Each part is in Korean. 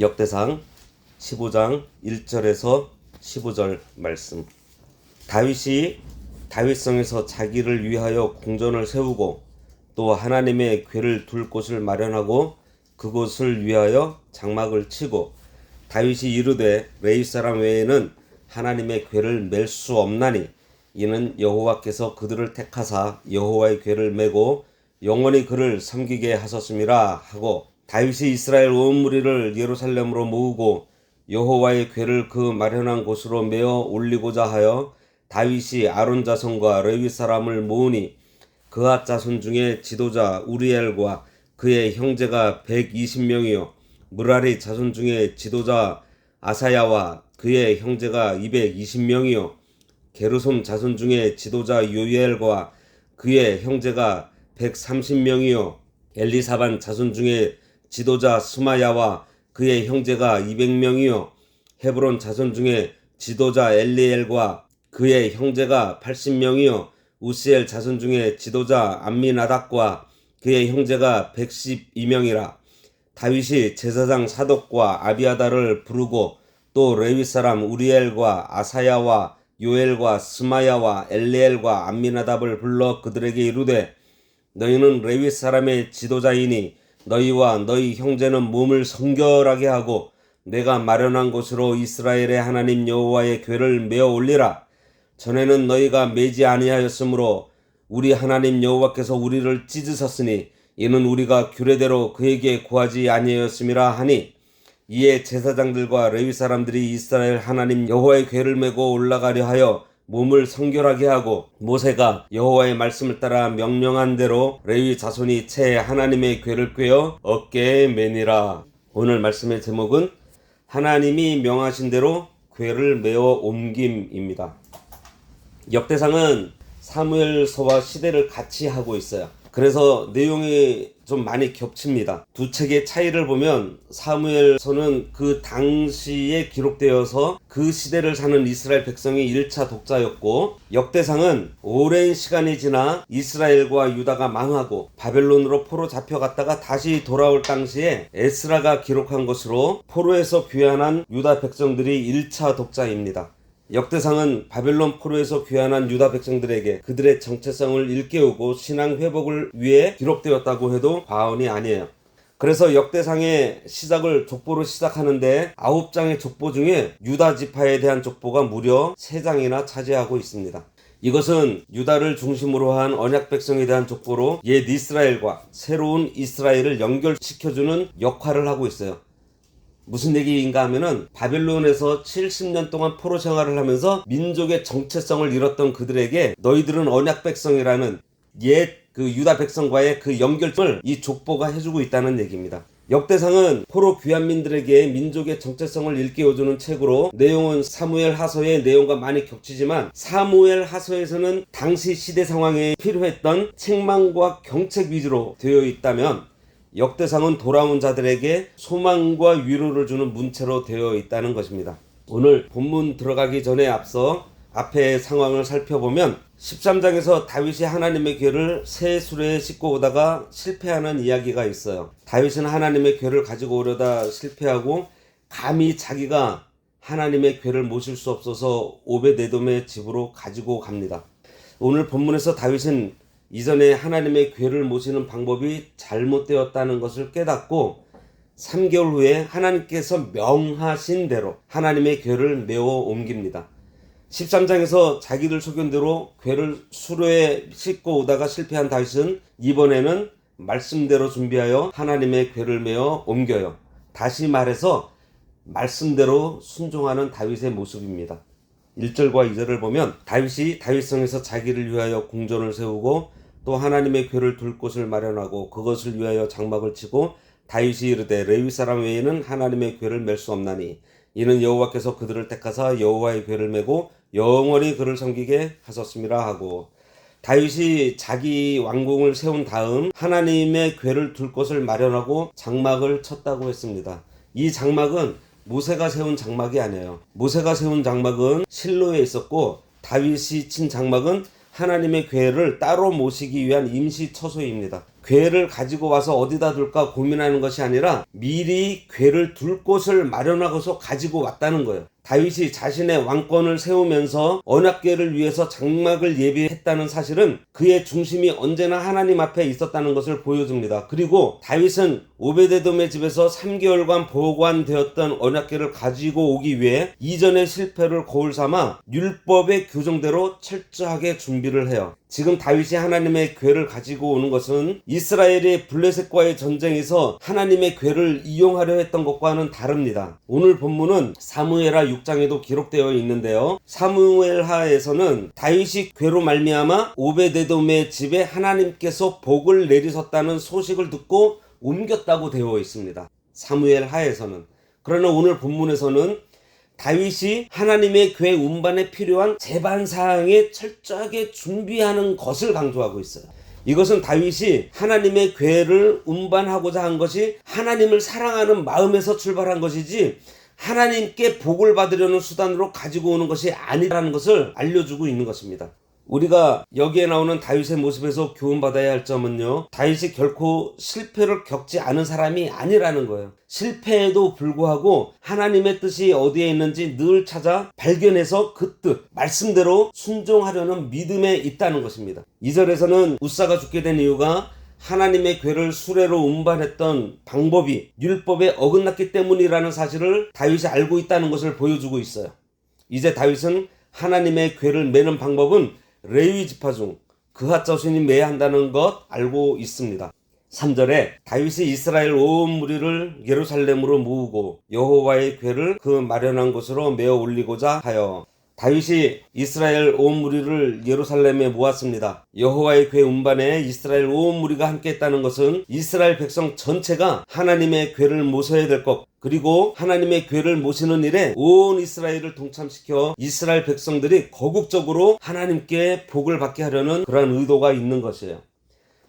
역대상 15장 1절에서 15절 말씀. 다윗이 다윗성에서 자기를 위하여 궁전을 세우고 또 하나님의 궤를 둘 곳을 마련하고 그곳을 위하여 장막을 치고 다윗이 이르되 레위 사람 외에는 하나님의 궤를 맬 수 없나니 이는 여호와께서 그들을 택하사 여호와의 궤를 메고 영원히 그를 섬기게 하셨음이라 하고 다윗이 이스라엘 온 무리를 예루살렘으로 모으고 여호와의 궤를 그 마련한 곳으로 메어 올리고자 하여 다윗이 아론 자손과 레위 사람을 모으니 그앗 자손 중에 지도자 우리엘과 그의 형제가 120명이요. 무라리 자손 중에 지도자 아사야와 그의 형제가 220명이요. 게르솜 자손 중에 지도자 요엘과 그의 형제가 130명이요. 엘리사반 자손 중에 지도자 스마야와 그의 형제가 200명이요. 헤브론 자손 중에 지도자 엘리엘과 그의 형제가 80명이요. 우시엘 자손 중에 지도자 암미나닥과 그의 형제가 112명이라. 다윗이 제사장 사독과 아비아다를 부르고 또 레위 사람 우리엘과 아사야와 요엘과 스마야와 엘리엘과 암미나답을 불러 그들에게 이르되 너희는 레위 사람의 지도자이니 너희와 너희 형제는 몸을 성결하게 하고 내가 마련한 곳으로 이스라엘의 하나님 여호와의 궤를 메어 올리라. 전에는 너희가 매지 아니하였으므로 우리 하나님 여호와께서 우리를 찢으셨으니 이는 우리가 규례대로 그에게 구하지 아니하였음이라 하니 이에 제사장들과 레위 사람들이 이스라엘 하나님 여호와의 궤를 메고 올라가려 하여 몸을 성결하게 하고 모세가 여호와의 말씀을 따라 명령한 대로 레위 자손이 채 하나님의 궤를 꿰어 어깨에 매니라. 오늘 말씀의 제목은 하나님이 명하신 대로 궤를 메어 옮김입니다. 역대상은 사무엘서와 시대를 같이 하고 있어요. 그래서 내용이 좀 많이 겹칩니다. 두 책의 차이를 보면 사무엘서는 그 당시에 기록되어서 그 시대를 사는 이스라엘 백성이 1차 독자였고 역대상은 오랜 시간이 지나 이스라엘과 유다가 망하고 바벨론으로 포로 잡혀갔다가 다시 돌아올 당시에 에스라가 기록한 것으로 포로에서 귀환한 유다 백성들이 1차 독자입니다. 역대상은 바벨론 포로에서 귀환한 유다 백성들에게 그들의 정체성을 일깨우고 신앙 회복을 위해 기록되었다고 해도 과언이 아니에요. 그래서 역대상의 시작을 족보로 시작하는데 아홉 장의 족보 중에 유다 지파에 대한 족보가 무려 세 장이나 차지하고 있습니다. 이것은 유다를 중심으로 한 언약 백성에 대한 족보로 옛 이스라엘과 새로운 이스라엘을 연결시켜주는 역할을 하고 있어요. 무슨 얘기인가 하면은 바벨론에서 70년 동안 포로 생활을 하면서 민족의 정체성을 잃었던 그들에게 너희들은 언약 백성이라는 옛 그 유다 백성과의 그 연결점을 이 족보가 해주고 있다는 얘기입니다. 역대상은 포로 귀환민들에게 민족의 정체성을 일깨워주는 책으로 내용은 사무엘 하서의 내용과 많이 겹치지만 사무엘 하서에서는 당시 시대 상황에 필요했던 책망과 경책 위주로 되어 있다면 역대상은 돌아온 자들에게 소망과 위로를 주는 문체로 되어 있다는 것입니다. 오늘 본문 들어가기 전에 앞서 앞의 상황을 살펴보면 13장에서 다윗이 하나님의 궤를 새 수레에 싣고 오다가 실패하는 이야기가 있어요. 다윗은 하나님의 궤를 가지고 오려다 실패하고 감히 자기가 하나님의 궤를 모실 수 없어서 오베데돔의 집으로 가지고 갑니다. 오늘 본문에서 다윗은 이전에 하나님의 궤를 모시는 방법이 잘못되었다는 것을 깨닫고 3개월 후에 하나님께서 명하신 대로 하나님의 궤를 메어 옮깁니다. 13장에서 자기들 소견대로 궤를 수로에 싣고 오다가 실패한 다윗은 이번에는 말씀대로 준비하여 하나님의 궤를 메어 옮겨요. 다시 말해서 말씀대로 순종하는 다윗의 모습입니다. 1절과 2절을 보면 다윗이 다윗성에서 자기를 위하여 궁전을 세우고 또 하나님의 궤를 둘 곳을 마련하고 그것을 위하여 장막을 치고 다윗이 이르되 레위 사람 외에는 하나님의 궤를 맬 수 없나니 이는 여호와께서 그들을 택하사 여호와의 궤를 메고 영원히 그를 섬기게 하셨음이라 하고 다윗이 자기 왕궁을 세운 다음 하나님의 궤를 둘 곳을 마련하고 장막을 쳤다고 했습니다. 이 장막은 모세가 세운 장막이 아니에요. 모세가 세운 장막은 실로에 있었고 다윗이 친 장막은 하나님의 궤를 따로 모시기 위한 임시 처소입니다. 괴를 가지고 와서 어디다 둘까 고민하는 것이 아니라 미리 괴를 둘 곳을 마련하고서 가지고 왔다는 거예요. 다윗이 자신의 왕권을 세우면서 언약궤를 위해서 장막을 예비했다는 사실은 그의 중심이 언제나 하나님 앞에 있었다는 것을 보여줍니다. 그리고 다윗은 오베데돔의 집에서 3개월간 보관되었던 언약궤를 가지고 오기 위해 이전의 실패를 거울 삼아 율법의 교정대로 철저하게 준비를 해요. 지금 다윗이 하나님의 궤를 가지고 오는 것은 이스라엘이 블레셋과의 전쟁에서 하나님의 궤를 이용하려 했던 것과는 다릅니다. 오늘 본문은 사무엘하 6장에도 기록되어 있는데요. 사무엘하에서는 다윗이 궤로 말미암아 오베데돔의 집에 하나님께서 복을 내리셨다는 소식을 듣고 옮겼다고 되어 있습니다. 사무엘하에서는 그러나 오늘 본문에서는 다윗이 하나님의 궤 운반에 필요한 제반 사항에 철저하게 준비하는 것을 강조하고 있어요. 이것은 다윗이 하나님의 궤를 운반하고자 한 것이 하나님을 사랑하는 마음에서 출발한 것이지 하나님께 복을 받으려는 수단으로 가지고 오는 것이 아니라는 것을 알려주고 있는 것입니다. 우리가 여기에 나오는 다윗의 모습에서 교훈받아야 할 점은요. 다윗이 결코 실패를 겪지 않은 사람이 아니라는 거예요. 실패에도 불구하고 하나님의 뜻이 어디에 있는지 늘 찾아 발견해서 그 뜻, 말씀대로 순종하려는 믿음에 있다는 것입니다. 2절에서는 우사가 죽게 된 이유가 하나님의 괴를 수레로 운반했던 방법이 율법에 어긋났기 때문이라는 사실을 다윗이 알고 있다는 것을 보여주고 있어요. 이제 다윗은 하나님의 괴를 매는 방법은 레위 지파 중 그핫 자손이 매야 한다는 것 알고 있습니다. 3절에 다윗이 이스라엘 온 무리를 예루살렘으로 모으고 여호와의 궤를 그 마련한 곳으로 메어 올리고자 하여 다윗이 이스라엘 온 무리를 예루살렘에 모았습니다. 여호와의 궤 운반에 이스라엘 온 무리가 함께했다는 것은 이스라엘 백성 전체가 하나님의 궤를 모셔야 될 것, 그리고 하나님의 궤를 모시는 일에 온 이스라엘을 동참시켜 이스라엘 백성들이 거국적으로 하나님께 복을 받게 하려는 그러한 의도가 있는 것이에요.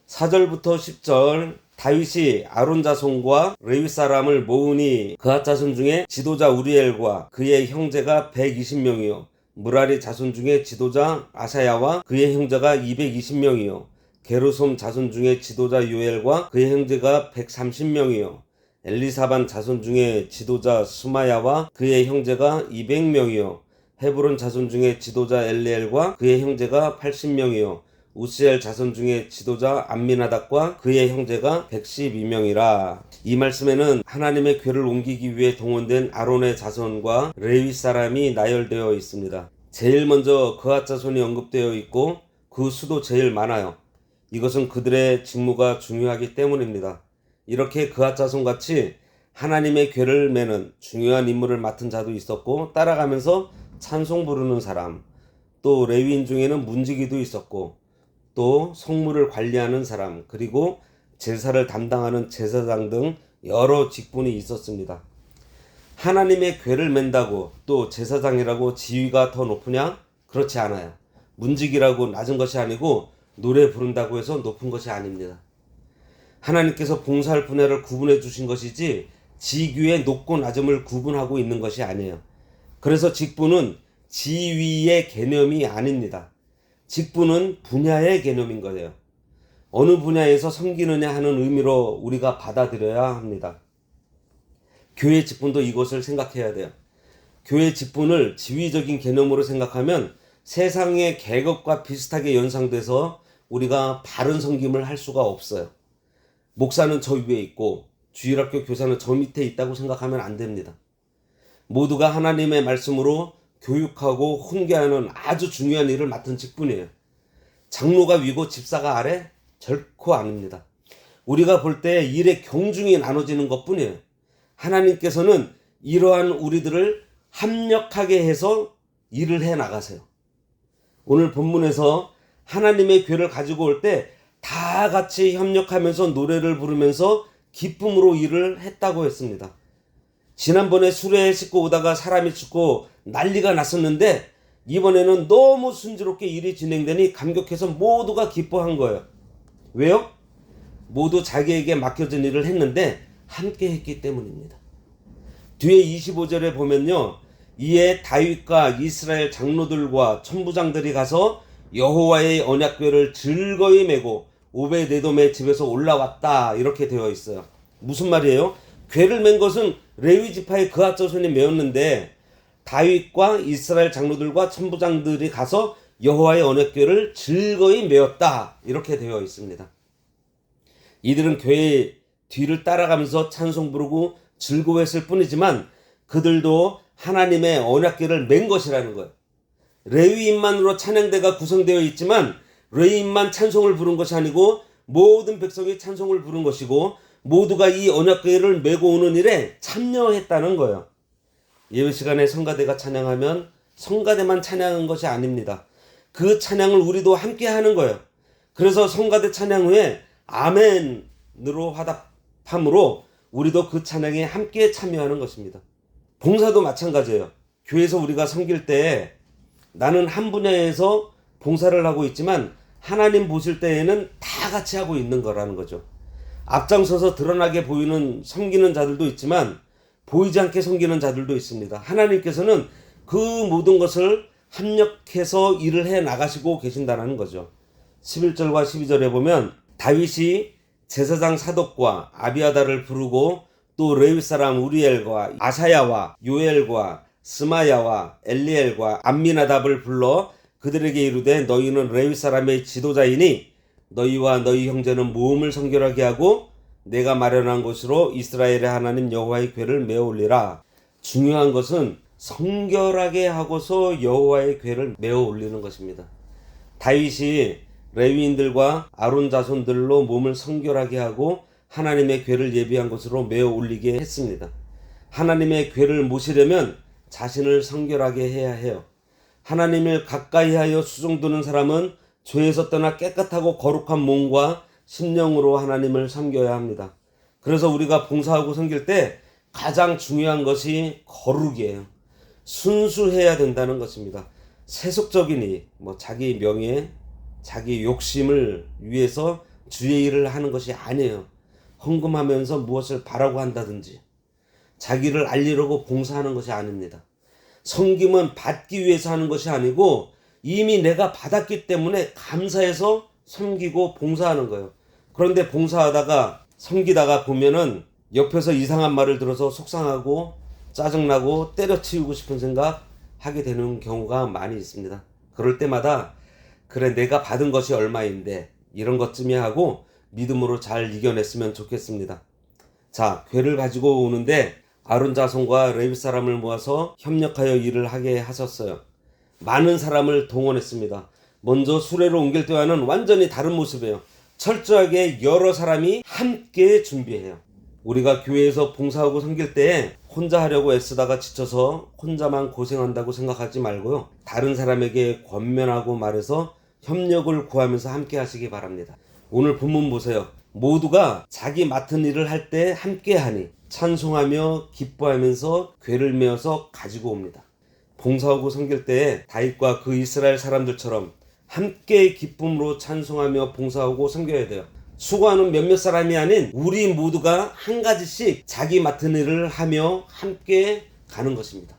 4절부터 10절 다윗이 아론 자손과 레위 사람을 모으니 그앗 자손 중에 지도자 우리엘과 그의 형제가 120명이요 무라리 자손 중에 지도자 아사야와 그의 형제가 220명이요. 게르솜 자손 중에 지도자 요엘과 그의 형제가 130명이요. 엘리사반 자손 중에 지도자 수마야와 그의 형제가 200명이요. 헤브론 자손 중에 지도자 엘리엘과 그의 형제가 80명이요 우시엘 자손 중에 지도자 암미나닥과 그의 형제가 112명이라. 이 말씀에는 하나님의 궤를 옮기기 위해 동원된 아론의 자손과 레위 사람이 나열되어 있습니다. 제일 먼저 그앗 자손이 언급되어 있고 그 수도 제일 많아요. 이것은 그들의 직무가 중요하기 때문입니다. 이렇게 그앗 자손 같이 하나님의 궤를 매는 중요한 임무를 맡은 자도 있었고 따라가면서 찬송 부르는 사람, 또 레위인 중에는 문지기도 있었고 또 성물을 관리하는 사람, 그리고 제사를 담당하는 제사장 등 여러 직분이 있었습니다. 하나님의 궤를 맨다고 또 제사장이라고 지위가 더 높으냐? 그렇지 않아요. 문직이라고 낮은 것이 아니고 노래 부른다고 해서 높은 것이 아닙니다. 하나님께서 봉사할 분야를 구분해 주신 것이지 지위의 높고 낮음을 구분하고 있는 것이 아니에요. 그래서 직분은 지위의 개념이 아닙니다. 직분은 분야의 개념인 거예요. 어느 분야에서 섬기느냐 하는 의미로 우리가 받아들여야 합니다. 교회 직분도 이것을 생각해야 돼요. 교회 직분을 지위적인 개념으로 생각하면 세상의 계급과 비슷하게 연상돼서 우리가 바른 섬김을 할 수가 없어요. 목사는 저 위에 있고 주일학교 교사는 저 밑에 있다고 생각하면 안 됩니다. 모두가 하나님의 말씀으로 교육하고 훈계하는 아주 중요한 일을 맡은 직분이에요. 장로가 위고 집사가 아래 결코 아닙니다. 우리가 볼 때 일의 경중이 나눠지는 것 뿐이에요. 하나님께서는 이러한 우리들을 합력하게 해서 일을 해 나가세요. 오늘 본문에서 하나님의 괴를 가지고 올 때 다 같이 협력하면서 노래를 부르면서 기쁨으로 일을 했다고 했습니다. 지난번에 수레 싣고 오다가 사람이 죽고 난리가 났었는데 이번에는 너무 순조롭게 일이 진행되니 감격해서 모두가 기뻐한 거예요. 왜요? 모두 자기에게 맡겨진 일을 했는데 함께 했기 때문입니다. 뒤에 25절에 보면요. 이에 다윗과 이스라엘 장로들과 천부장들이 가서 여호와의 언약궤를 즐거이 메고 오베데돔의 집에서 올라왔다 이렇게 되어 있어요. 무슨 말이에요? 괴를 맨 것은 레위 지파의 그앗 자손이 메었는데 다윗과 이스라엘 장로들과 천부장들이 가서 여호와의 언약궤를 즐거이 메었다 이렇게 되어 있습니다. 이들은 교회의 뒤를 따라가면서 찬송 부르고 즐거워했을 뿐이지만 그들도 하나님의 언약궤를 맨 것이라는 거예요. 레위인만으로 찬양대가 구성되어 있지만 레위인만 찬송을 부른 것이 아니고 모든 백성이 찬송을 부른 것이고 모두가 이 언약궤를 메고 오는 일에 참여했다는 거예요. 예배 시간에 성가대가 찬양하면 성가대만 찬양한 것이 아닙니다. 그 찬양을 우리도 함께 하는 거예요. 그래서 성가대 찬양 후에 아멘으로 화답함으로 우리도 그 찬양에 함께 참여하는 것입니다. 봉사도 마찬가지예요. 교회에서 우리가 섬길 때 나는 한 분야에서 봉사를 하고 있지만 하나님 보실 때에는 다 같이 하고 있는 거라는 거죠. 앞장서서 드러나게 보이는 섬기는 자들도 있지만 보이지 않게 섬기는 자들도 있습니다. 하나님께서는 그 모든 것을 합력해서 일을 해 나가시고 계신다는 거죠. 11절과 12절에 보면 다윗이 제사장 사독과 아비아다를 부르고 또 레위 사람 우리엘과 아사야와 요엘과 스마야와 엘리엘과 암미나답을 불러 그들에게 이르되 너희는 레위 사람의 지도자이니 너희와 너희 형제는 모험을 성결하게 하고 내가 마련한 곳으로 이스라엘의 하나님 여호와의 궤를 메어 올리라. 중요한 것은 성결하게 하고서 여호와의 궤를 메어 올리는 것입니다. 다윗이 레위인들과 아론 자손들로 몸을 성결하게 하고 하나님의 궤를 예비한 곳으로 메어 올리게 했습니다. 하나님의 궤를 모시려면 자신을 성결하게 해야 해요. 하나님을 가까이 하여 수종드는 사람은 죄에서 떠나 깨끗하고 거룩한 몸과 심령으로 하나님을 섬겨야 합니다. 그래서 우리가 봉사하고 섬길 때 가장 중요한 것이 거룩이에요. 순수해야 된다는 것입니다. 세속적이니 뭐 자기 명예, 자기 욕심을 위해서 주의 일을 하는 것이 아니에요. 헌금하면서 무엇을 바라고 한다든지 자기를 알리려고 봉사하는 것이 아닙니다. 섬김은 받기 위해서 하는 것이 아니고 이미 내가 받았기 때문에 감사해서 섬기고 봉사하는 거예요. 그런데 봉사하다가 섬기다가 보면은 옆에서 이상한 말을 들어서 속상하고 짜증나고 때려치우고 싶은 생각 하게 되는 경우가 많이 있습니다. 그럴 때마다 그래 내가 받은 것이 얼마인데 이런 것쯤이야 하고 믿음으로 잘 이겨냈으면 좋겠습니다. 자, 괴를 가지고 오는데 아론 자손과 레위 사람을 모아서 협력하여 일을 하게 하셨어요. 많은 사람을 동원했습니다. 먼저 수레로 옮길 때와는 완전히 다른 모습이에요. 철저하게 여러 사람이 함께 준비해요. 우리가 교회에서 봉사하고 섬길 때 혼자 하려고 애쓰다가 지쳐서 혼자만 고생한다고 생각하지 말고요. 다른 사람에게 권면하고 말해서 협력을 구하면서 함께 하시기 바랍니다. 오늘 본문 보세요. 모두가 자기 맡은 일을 할 때 함께 하니 찬송하며 기뻐하면서 괴를 메어서 가지고 옵니다. 봉사하고 섬길 때 다윗과 그 이스라엘 사람들처럼 함께 기쁨으로 찬송하며 봉사하고 섬겨야 돼요. 수고하는 몇몇 사람이 아닌 우리 모두가 한 가지씩 자기 맡은 일을 하며 함께 가는 것입니다.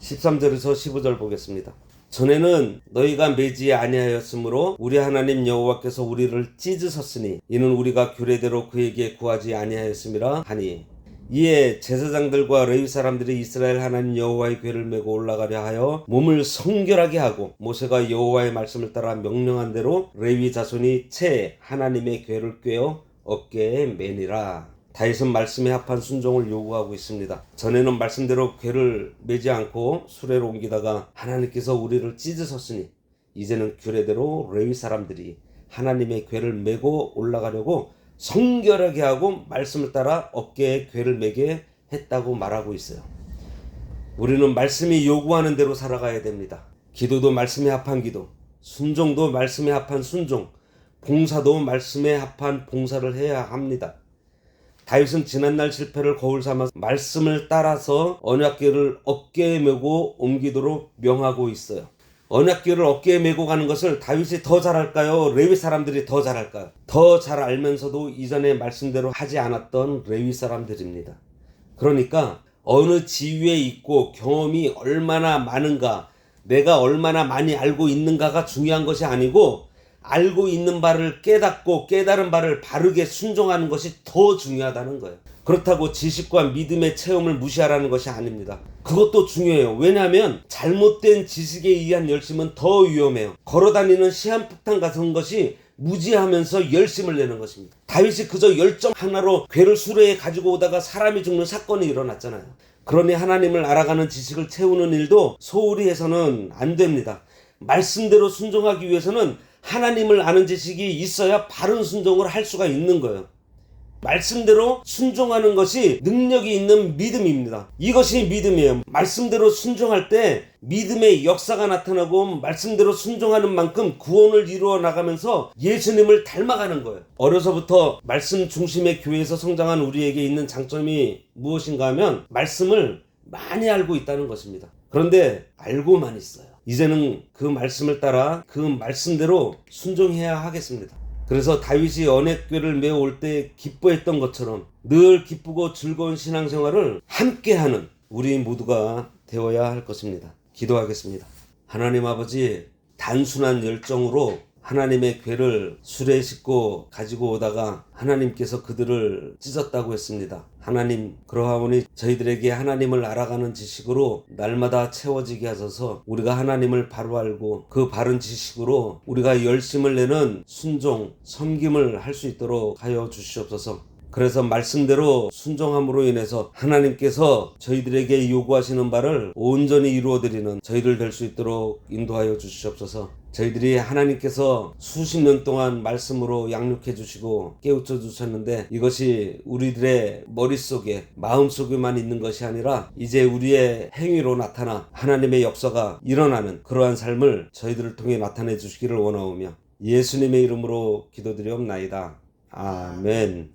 13절에서 15절 보겠습니다. 전에는 너희가 매지 아니하였으므로 우리 하나님 여호와께서 우리를 찢으셨으니 이는 우리가 규례대로 그에게 구하지 아니하였음이라 하니 이에 제사장들과 레위 사람들이 이스라엘 하나님 여호와의 궤를 메고 올라가려 하여 몸을 성결하게 하고 모세가 여호와의 말씀을 따라 명령한 대로 레위 자손이 채 하나님의 궤를 꿰어 어깨에 매니라. 다윗은 말씀에 합한 순종을 요구하고 있습니다. 전에는 말씀대로 궤를 매지 않고 수레로 옮기다가 하나님께서 우리를 찢으셨으니 이제는 규례대로 레위 사람들이 하나님의 궤를 메고 올라가려고 성결하게 하고 말씀을 따라 어깨에 궤를 매게 했다고 말하고 있어요. 우리는 말씀이 요구하는 대로 살아가야 됩니다. 기도도 말씀에 합한 기도, 순종도 말씀에 합한 순종, 봉사도 말씀에 합한 봉사를 해야 합니다. 다윗은 지난날 실패를 거울 삼아 말씀을 따라서 언약궤를 어깨에 메고 옮기도록 명하고 있어요. 언약궤를 어깨에 메고 가는 것을 다윗이 더 잘할까요? 레위 사람들이 더 잘할까요? 더 잘 알면서도 이전에 말씀대로 하지 않았던 레위 사람들입니다. 그러니까 어느 지위에 있고 경험이 얼마나 많은가, 내가 얼마나 많이 알고 있는가가 중요한 것이 아니고 알고 있는 바를 깨닫고 깨달은 바를 바르게 순종하는 것이 더 중요하다는 거예요. 그렇다고 지식과 믿음의 체험을 무시하라는 것이 아닙니다. 그것도 중요해요. 왜냐하면 잘못된 지식에 의한 열심은 더 위험해요. 걸어다니는 시한폭탄 같은 것이 무지하면서 열심을 내는 것입니다. 다윗이 그저 열정 하나로 괴를 수레에 가지고 오다가 사람이 죽는 사건이 일어났잖아요. 그러니 하나님을 알아가는 지식을 채우는 일도 소홀히 해서는 안 됩니다. 말씀대로 순종하기 위해서는 하나님을 아는 지식이 있어야 바른 순종을 할 수가 있는 거예요. 말씀대로 순종하는 것이 능력이 있는 믿음입니다. 이것이 믿음이에요. 말씀대로 순종할 때 믿음의 역사가 나타나고 말씀대로 순종하는 만큼 구원을 이루어 나가면서 예수님을 닮아가는 거예요. 어려서부터 말씀 중심의 교회에서 성장한 우리에게 있는 장점이 무엇인가 하면 말씀을 많이 알고 있다는 것입니다. 그런데 알고만 있어요. 이제는 그 말씀을 따라 그 말씀대로 순종해야 하겠습니다. 그래서 다윗이 언약궤를 메어 올때 기뻐했던 것처럼 늘 기쁘고 즐거운 신앙생활을 함께하는 우리 모두가 되어야 할 것입니다. 기도하겠습니다. 하나님 아버지 단순한 열정으로 하나님의 궤를 수레에 싣고 가지고 오다가 하나님께서 그들을 찢었다고 했습니다. 하나님 그러하오니 저희들에게 하나님을 알아가는 지식으로 날마다 채워지게 하소서 우리가 하나님을 바로 알고 그 바른 지식으로 우리가 열심을 내는 순종 섬김을 할 수 있도록 하여 주시옵소서 그래서 말씀대로 순종함으로 인해서 하나님께서 저희들에게 요구하시는 바를 온전히 이루어드리는 저희들 될 수 있도록 인도하여 주시옵소서. 저희들이 하나님께서 수십 년 동안 말씀으로 양육해 주시고 깨우쳐 주셨는데 이것이 우리들의 머릿속에 마음속에만 있는 것이 아니라 이제 우리의 행위로 나타나 하나님의 역사가 일어나는 그러한 삶을 저희들을 통해 나타내 주시기를 원하오며 예수님의 이름으로 기도드리옵나이다. 아멘.